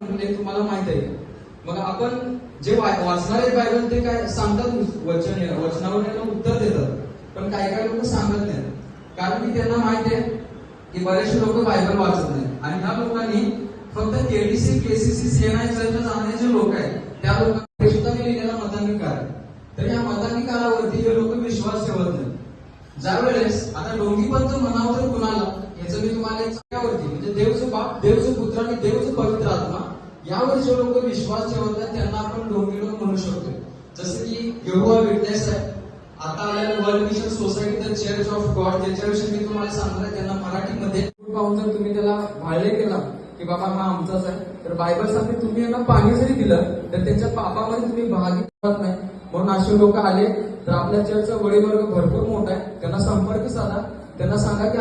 म्हणजे तुम्हाला माहीत आहे. मग आपण जे वाचणारे बायबल ते काय सांगतात वचन वचनावर त्यांना उत्तर देतात. पण काही काही लोक सांगत नाहीत. कारण की त्यांना माहीत आहे की बरेचसे लोक बायबल वाचत नाहीत. आणि ह्या लोकांनी फक्त केडीसी केसीसी सीएनआय चर्चला जाणारे जे लोक आहेत त्या लोकांनी सुद्धा मी लिहिलेला मताधिकार आहे. तर या मताधिकारावरती हे लोक विश्वास ठेवत नाहीत. ज्या वेळेस आता डोंगीपंथ म्हणावं तर कुणाला? याचं मी तुम्हाला एक सांगावरती म्हणजे देवचं बाप देवचं पुत्र आणि देवचं यावर जे लोक विश्वास ठेवतात त्यांना आपण डोंगीडोंग म्हणू शकतो जसं की यहोवा विटनेस आहे. आता आलेल्या world mission society the church of God त्याच्याविषयी मी तुम्हाला सांगणार आहे त्यांना मराठीमध्ये पाहून जर तुम्ही त्याला भाळले केला की बाबा हा आमचाच आहे तर बायबल सांगते तुम्ही यांना पाणी जरी दिलं तर त्यांच्या पापामध्ये तुम्ही भागी नाही. म्हणून असे लोक आले तर आपल्या चर्चचा वडील वर्ग भरपूर मोठा आहे. त्यांना संपर्क साधा. त्यांना सांगा की